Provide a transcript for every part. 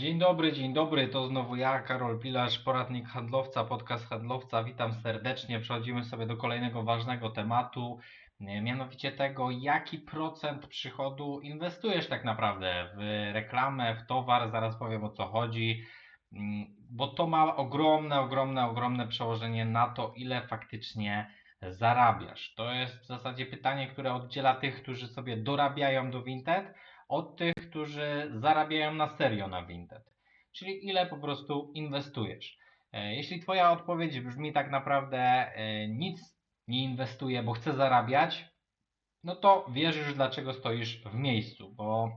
Dzień dobry, dzień dobry, to znowu ja, Karol Pilarz, poradnik handlowca, podcast handlowca. Witam serdecznie. Przechodzimy sobie do kolejnego ważnego tematu, e, mianowicie tego, jaki procent przychodu inwestujesz tak naprawdę w reklamę, w towar. Zaraz powiem o co chodzi, mm, bo to ma ogromne, ogromne, ogromne przełożenie na to, ile faktycznie zarabiasz. To jest w zasadzie pytanie, które oddziela tych, którzy sobie dorabiają do Vinted od tych, którzy zarabiają na serio na Vinted. Czyli ile po prostu inwestujesz. E, Jeśli Twoja odpowiedź brzmi tak naprawdę e, nic nie inwestuję, bo chcę zarabiać, no to wiesz już dlaczego stoisz w miejscu, bo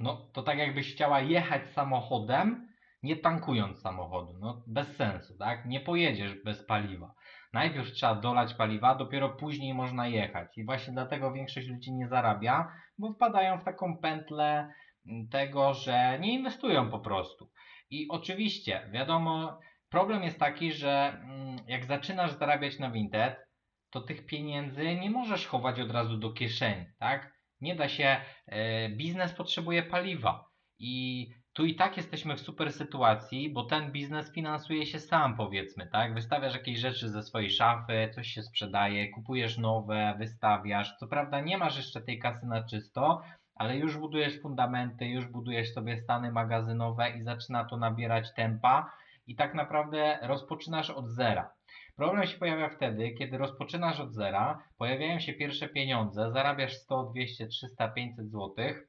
no, to tak jakbyś chciała jechać samochodem, nie tankując samochodu. No bez sensu, tak? Nie pojedziesz bez paliwa. Najpierw trzeba dolać paliwa, dopiero później można jechać. I właśnie dlatego większość ludzi nie zarabia, bo wpadają w taką pętlę mm, tego, że nie inwestują po prostu. I oczywiście, wiadomo, problem jest taki, że mm, jak zaczynasz zarabiać na Vinted, to tych pieniędzy nie możesz chować od razu do kieszeni, tak? Nie da się, e, biznes potrzebuje paliwa i tu i tak jesteśmy w super sytuacji, bo ten biznes finansuje się sam, powiedzmy, tak? Wystawiasz jakieś rzeczy ze swojej szafy, coś się sprzedaje, kupujesz nowe, wystawiasz. Co prawda nie masz jeszcze tej kasy na czysto, ale już budujesz fundamenty, już budujesz sobie stany magazynowe i zaczyna to nabierać tempa i tak naprawdę rozpoczynasz od zera. Problem się pojawia wtedy, kiedy rozpoczynasz od zera, pojawiają się pierwsze pieniądze, zarabiasz 100, 200, 300, 500 złotych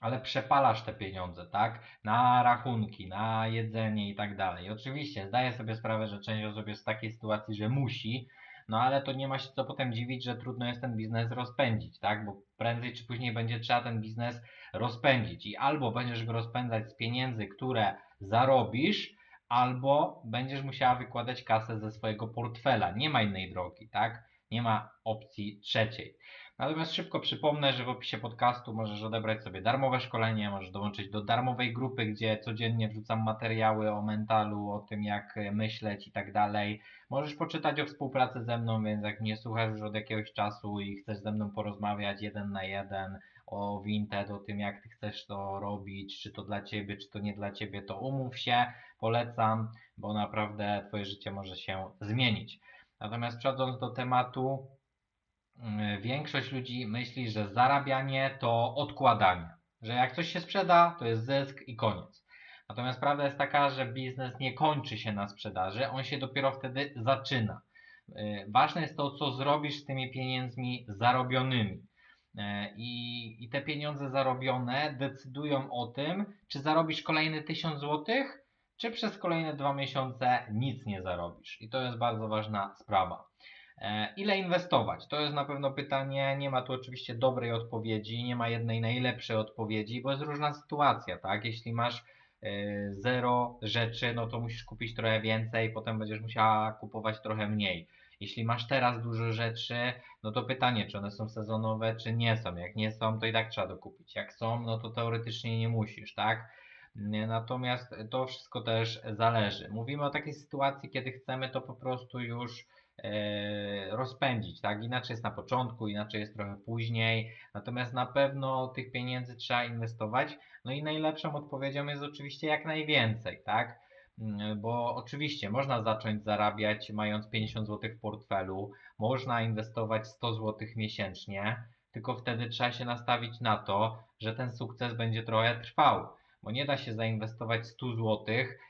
ale przepalasz te pieniądze, tak? Na rachunki, na jedzenie i tak dalej. Oczywiście zdaję sobie sprawę, że część osób jest w takiej sytuacji, że musi, no ale to nie ma się co potem dziwić, że trudno jest ten biznes rozpędzić, tak? Bo prędzej czy później będzie trzeba ten biznes rozpędzić i albo będziesz go rozpędzać z pieniędzy, które zarobisz, albo będziesz musiała wykładać kasę ze swojego portfela. Nie ma innej drogi, tak? Nie ma opcji trzeciej. Natomiast szybko przypomnę, że w opisie podcastu możesz odebrać sobie darmowe szkolenie, możesz dołączyć do darmowej grupy, gdzie codziennie wrzucam materiały o mentalu, o tym jak myśleć i tak dalej. Możesz poczytać o współpracy ze mną, więc jak mnie słuchasz już od jakiegoś czasu i chcesz ze mną porozmawiać jeden na jeden o Vinted, o tym jak ty chcesz to robić, czy to dla ciebie, czy to nie dla ciebie, to umów się, polecam, bo naprawdę twoje życie może się zmienić. Natomiast przechodząc do tematu, mm, większość ludzi myśli, że zarabianie to odkładanie. Że jak coś się sprzeda, to jest zysk i koniec. Natomiast prawda jest taka, że biznes nie kończy się na sprzedaży, on się dopiero wtedy zaczyna. Y, ważne jest to, co zrobisz z tymi pieniędzmi zarobionymi. Y, I, I te pieniądze zarobione decydują o tym, czy zarobisz kolejny 1000 złotych, czy przez kolejne dwa miesiące nic nie zarobisz. I to jest bardzo ważna sprawa. E, ile inwestować? To jest na pewno pytanie. Nie ma tu oczywiście dobrej odpowiedzi, nie ma jednej najlepszej odpowiedzi, bo jest różna sytuacja, tak? Jeśli masz e, zero rzeczy, no to musisz kupić trochę więcej, potem będziesz musiała kupować trochę mniej. Jeśli masz teraz dużo rzeczy, no to pytanie, czy one są sezonowe, czy nie są. Jak nie są, to i tak trzeba dokupić. Jak są, no to teoretycznie nie musisz, tak? Natomiast to wszystko też zależy. Mówimy o takiej sytuacji, kiedy chcemy to po prostu już e, rozpędzić, tak? Inaczej jest na początku, inaczej jest trochę później. Natomiast na pewno tych pieniędzy trzeba inwestować. No i najlepszą odpowiedzią jest oczywiście jak najwięcej, tak? Mm, Bo oczywiście można zacząć zarabiać mając 50 zł w portfelu, można inwestować 100 zł miesięcznie, tylko wtedy trzeba się nastawić na to, że ten sukces będzie trochę trwał bo nie da się zainwestować 100 zł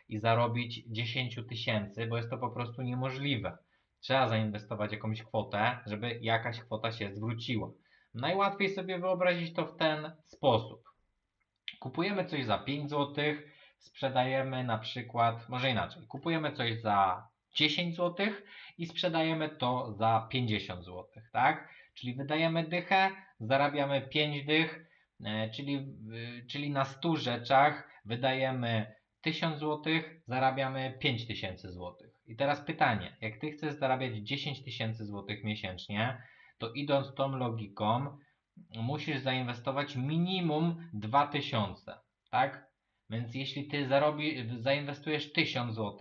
i zarobić 10 tysięcy, bo jest to po prostu niemożliwe. Trzeba zainwestować jakąś kwotę, żeby jakaś kwota się zwróciła. Najłatwiej sobie wyobrazić to w ten sposób. Kupujemy coś za 5 zł, sprzedajemy na przykład, może inaczej, kupujemy coś za 10 zł i sprzedajemy to za 50 zł, tak? Czyli wydajemy dychę, zarabiamy 5 dych, czyli, y, czyli na 100 rzeczach wydajemy 1000 zł, zarabiamy 5000 zł. I teraz pytanie, jak ty chcesz zarabiać 10 tysięcy złotych miesięcznie, to idąc tą logiką, musisz zainwestować minimum 2000, tak? Więc jeśli ty zarobi, zainwestujesz 1000 zł,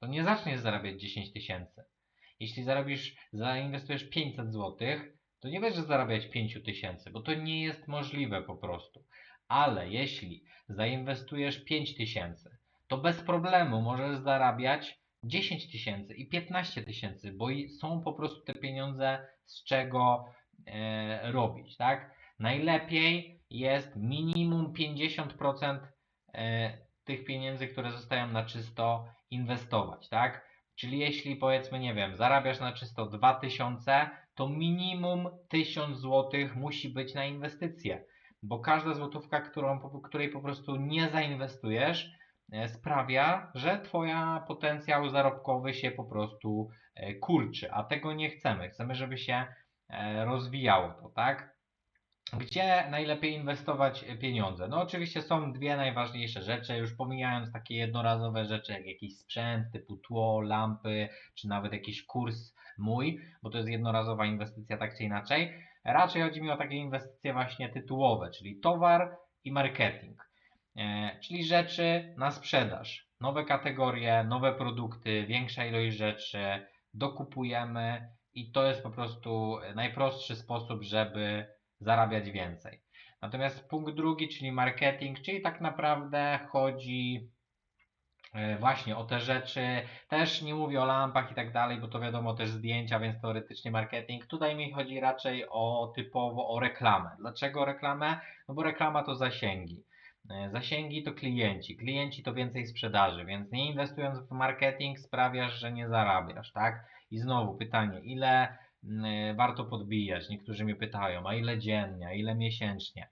to nie zaczniesz zarabiać 10 tysięcy. Jeśli zarobisz, zainwestujesz 500 zł, to nie będziesz zarabiać 5 tysięcy, bo to nie jest możliwe po prostu. Ale jeśli zainwestujesz 5 tysięcy, to bez problemu możesz zarabiać 10 tysięcy i 15 tysięcy, bo są po prostu te pieniądze z czego e, robić, tak? Najlepiej jest minimum 50% e, tych pieniędzy, które zostają na czysto inwestować, tak? Czyli jeśli powiedzmy, nie wiem, zarabiasz na czysto 2000, to minimum 1000 zł musi być na inwestycje, bo każda złotówka, którą, której po prostu nie zainwestujesz, e, sprawia, że Twoja potencjał zarobkowy się po prostu e, kurczy, a tego nie chcemy. Chcemy, żeby się e, rozwijało to, tak? Gdzie najlepiej inwestować pieniądze? No oczywiście są dwie najważniejsze rzeczy, już pomijając takie jednorazowe rzeczy jak jakiś sprzęt typu tło, lampy, czy nawet jakiś kurs mój, bo to jest jednorazowa inwestycja tak czy inaczej. Raczej chodzi mi o takie inwestycje właśnie tytułowe, czyli towar i marketing, e, czyli rzeczy na sprzedaż. Nowe kategorie, nowe produkty, większa ilość rzeczy, dokupujemy i to jest po prostu najprostszy sposób, żeby zarabiać więcej. Natomiast punkt drugi, czyli marketing, czyli tak naprawdę chodzi właśnie o te rzeczy. Też nie mówię o lampach i tak dalej, bo to wiadomo też zdjęcia, więc teoretycznie marketing. Tutaj mi chodzi raczej o typowo o reklamę. Dlaczego reklamę? No bo reklama to zasięgi. E, zasięgi to klienci, klienci to więcej sprzedaży, więc nie inwestując w marketing sprawiasz, że nie zarabiasz, tak? I znowu pytanie, ile Mm, warto podbijać. Niektórzy mnie pytają, a ile dziennie, a ile miesięcznie?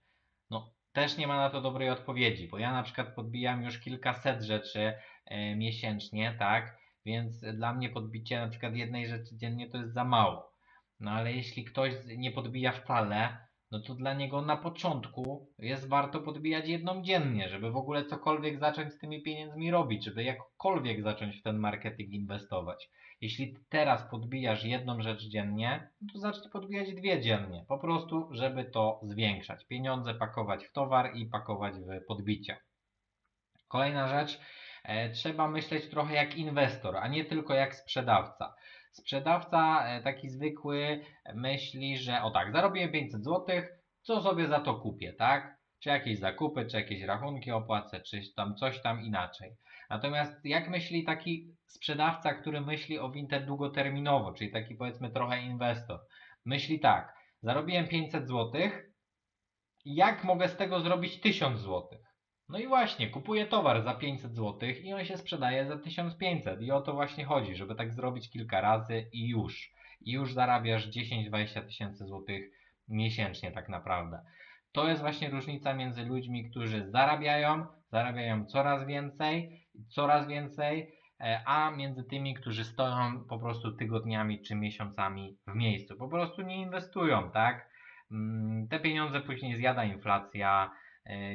Też nie ma na to dobrej odpowiedzi, bo ja na przykład podbijam już kilkaset rzeczy e, miesięcznie, tak? Więc dla mnie podbicie na przykład jednej rzeczy dziennie to jest za mało. No ale jeśli ktoś nie podbija wcale, no to dla niego na początku jest warto podbijać jedną dziennie, żeby w ogóle cokolwiek zacząć z tymi pieniędzmi robić, żeby jakkolwiek zacząć w ten marketing inwestować. Jeśli teraz podbijasz jedną rzecz dziennie, to zacznij podbijać dwie dziennie, po prostu, żeby to zwiększać. Pieniądze pakować w towar i pakować w podbicia. Kolejna rzecz, trzeba myśleć trochę jak inwestor, a nie tylko jak sprzedawca. Sprzedawca e, taki zwykły myśli, że o tak, zarobiłem 500 zł, co sobie za to kupię, tak? Czy jakieś zakupy, czy jakieś rachunki opłacę, czy tam coś tam inaczej. Natomiast jak myśli taki sprzedawca, który myśli o Vinted długoterminowo, czyli taki powiedzmy trochę inwestor? Myśli tak, zarobiłem 500 zł, jak mogę z tego zrobić 1000 zł? No i właśnie, kupuję towar za 500 zł i on się sprzedaje za 1500 i o to właśnie chodzi, żeby tak zrobić kilka razy i już. I już zarabiasz 10-20 tysięcy złotych miesięcznie tak naprawdę. To jest właśnie różnica między ludźmi, którzy zarabiają, zarabiają coraz więcej, coraz więcej, e, a między tymi, którzy stoją po prostu tygodniami czy miesiącami w miejscu. Po prostu nie inwestują, tak? Mm, te pieniądze później zjada inflacja,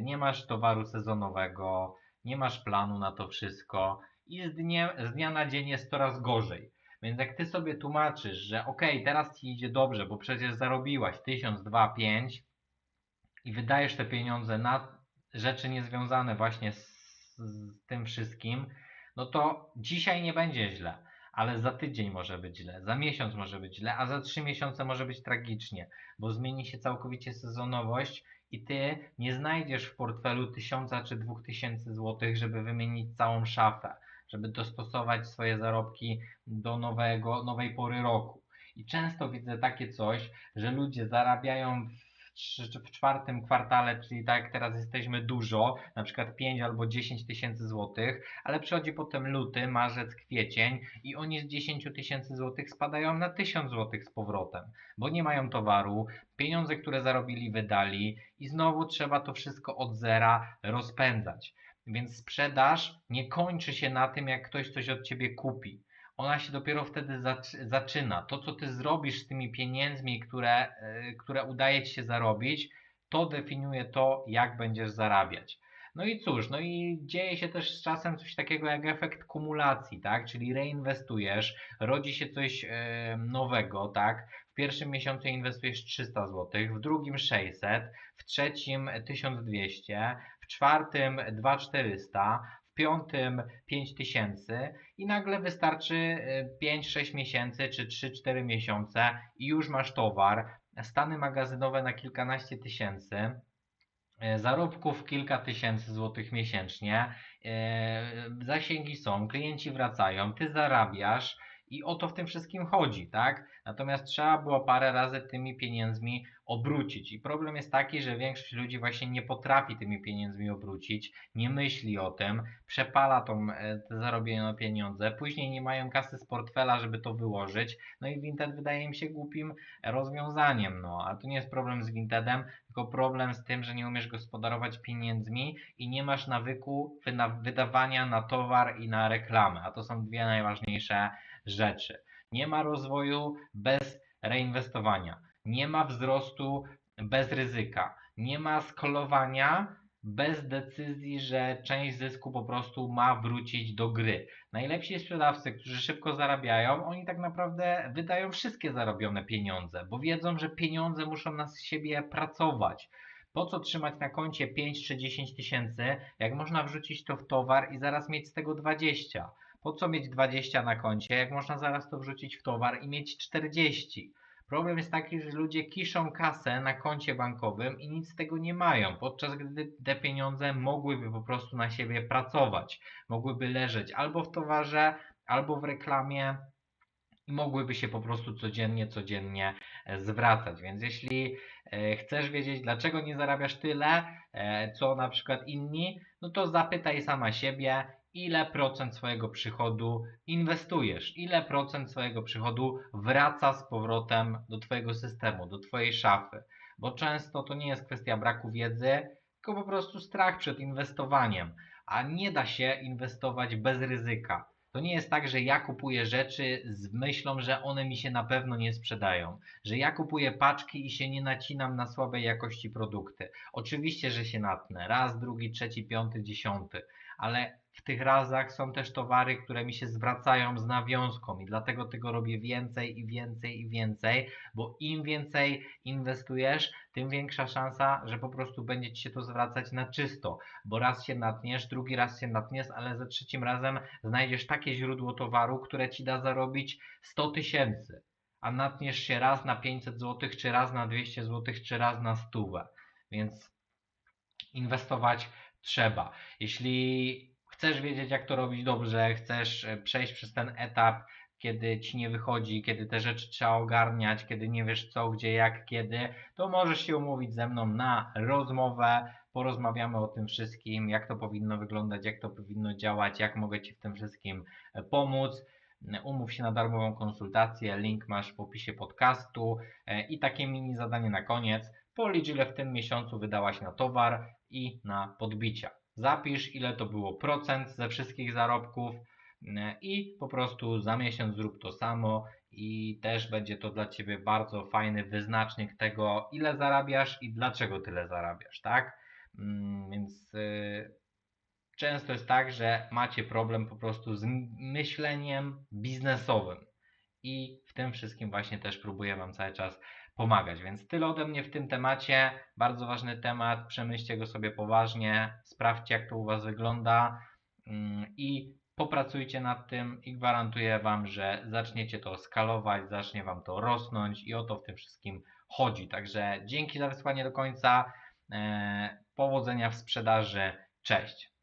nie masz towaru sezonowego, nie masz planu na to wszystko i z, dnia, z dnia na dzień jest coraz gorzej. Więc jak ty sobie tłumaczysz, że ok, teraz ci idzie dobrze, bo przecież zarobiłaś 1000, 2, 5 i wydajesz te pieniądze na rzeczy niezwiązane właśnie z, z tym wszystkim, no to dzisiaj nie będzie źle, ale za tydzień może być źle, za miesiąc może być źle, a za trzy miesiące może być tragicznie, bo zmieni się całkowicie sezonowość i ty nie znajdziesz w portfelu tysiąca czy dwóch tysięcy złotych, żeby wymienić całą szafę, żeby dostosować swoje zarobki do nowego, nowej pory roku. I często widzę takie coś, że ludzie zarabiają w w czwartym kwartale, czyli tak jak teraz jesteśmy dużo, na przykład 5 albo 10 tysięcy złotych, ale przychodzi potem luty, marzec, kwiecień i oni z 10 tysięcy złotych spadają na 1000 złotych z powrotem, bo nie mają towaru, pieniądze, które zarobili, wydali i znowu trzeba to wszystko od zera rozpędzać. Więc sprzedaż nie kończy się na tym, jak ktoś coś od ciebie kupi ona się dopiero wtedy zaczyna. To, co ty zrobisz z tymi pieniędzmi, które, e, które udaje ci się zarobić, to definiuje to, jak będziesz zarabiać. No i cóż, no i dzieje się też z czasem coś takiego jak efekt kumulacji, tak? Czyli reinwestujesz, rodzi się coś e, nowego, tak? W pierwszym miesiącu inwestujesz 300 zł, w drugim 600, w trzecim 1200, w czwartym 2400, piątym 5000 i nagle wystarczy 5-6 y, miesięcy czy 3-4 miesiące i już masz towar, stany magazynowe na kilkanaście tysięcy, e, zarobków kilka tysięcy złotych miesięcznie, e, zasięgi są, klienci wracają, ty zarabiasz i o to w tym wszystkim chodzi, tak? Natomiast trzeba było parę razy tymi pieniędzmi obrócić. I problem jest taki, że większość ludzi właśnie nie potrafi tymi pieniędzmi obrócić, nie myśli o tym, przepala tą, e, te zarobione pieniądze, później nie mają kasy z portfela, żeby to wyłożyć. No i Vinted wydaje mi się głupim rozwiązaniem. No, a to nie jest problem z Vintedem, tylko problem z tym, że nie umiesz gospodarować pieniędzmi i nie masz nawyku wydawania na towar i na reklamę. A to są dwie najważniejsze rzeczy. Nie ma rozwoju bez reinwestowania. Nie ma wzrostu bez ryzyka. Nie ma skolowania bez decyzji, że część zysku po prostu ma wrócić do gry. Najlepsi sprzedawcy, którzy szybko zarabiają, oni tak naprawdę wydają wszystkie zarobione pieniądze, bo wiedzą, że pieniądze muszą na siebie pracować. Po co trzymać na koncie 5 czy 10 tysięcy, jak można wrzucić to w towar i zaraz mieć z tego 20? Po co mieć 20 na koncie, jak można zaraz to wrzucić w towar i mieć 40? Problem jest taki, że ludzie kiszą kasę na koncie bankowym i nic z tego nie mają, podczas gdy te pieniądze mogłyby po prostu na siebie pracować, mogłyby leżeć albo w towarze, albo w reklamie i mogłyby się po prostu codziennie, codziennie e, zwracać. Więc jeśli e, chcesz wiedzieć, dlaczego nie zarabiasz tyle, e, co na przykład inni, no to zapytaj sama siebie, ile procent swojego przychodu inwestujesz, ile procent swojego przychodu wraca z powrotem do Twojego systemu, do Twojej szafy. Bo często to nie jest kwestia braku wiedzy, tylko po prostu strach przed inwestowaniem, a nie da się inwestować bez ryzyka. To nie jest tak, że ja kupuję rzeczy z myślą, że one mi się na pewno nie sprzedają, że ja kupuję paczki i się nie nacinam na słabej jakości produkty. Oczywiście, że się natnę raz, drugi, trzeci, piąty, dziesiąty, ale w tych razach są też towary, które mi się zwracają z nawiązką i dlatego tego robię więcej i więcej i więcej, bo im więcej inwestujesz, tym większa szansa, że po prostu będzie ci się to zwracać na czysto, bo raz się natniesz, drugi raz się natniesz, ale za trzecim razem znajdziesz takie źródło towaru, które ci da zarobić 100 tysięcy, a natniesz się raz na 500 zł, czy raz na 200 zł, czy raz na stówę, więc inwestować trzeba. Jeśli chcesz wiedzieć, jak to robić dobrze, chcesz e, przejść przez ten etap, kiedy ci nie wychodzi, kiedy te rzeczy trzeba ogarniać, kiedy nie wiesz co, gdzie, jak, kiedy, to możesz się umówić ze mną na rozmowę. Porozmawiamy o tym wszystkim, jak to powinno wyglądać, jak to powinno działać, jak mogę Ci w tym wszystkim e, pomóc. Umów się na darmową konsultację, link masz w opisie podcastu e, i takie mini zadanie na koniec. Policz ile w tym miesiącu wydałaś na towar i na podbicia. Zapisz, ile to było procent ze wszystkich zarobków e, i po prostu za miesiąc zrób to samo i też będzie to dla Ciebie bardzo fajny wyznacznik tego, ile zarabiasz i dlaczego tyle zarabiasz, tak? Mm, więc yy, często jest tak, że macie problem po prostu z myśleniem biznesowym i w tym wszystkim właśnie też próbuję Wam cały czas pomagać. Więc tyle ode mnie w tym temacie. Bardzo ważny temat. Przemyślcie go sobie poważnie, sprawdźcie, jak to u Was wygląda mm, i popracujcie nad tym i gwarantuję Wam, że zaczniecie to skalować, zacznie Wam to rosnąć i o to w tym wszystkim chodzi. Także dzięki za wysłanie do końca. E, powodzenia w sprzedaży. Cześć.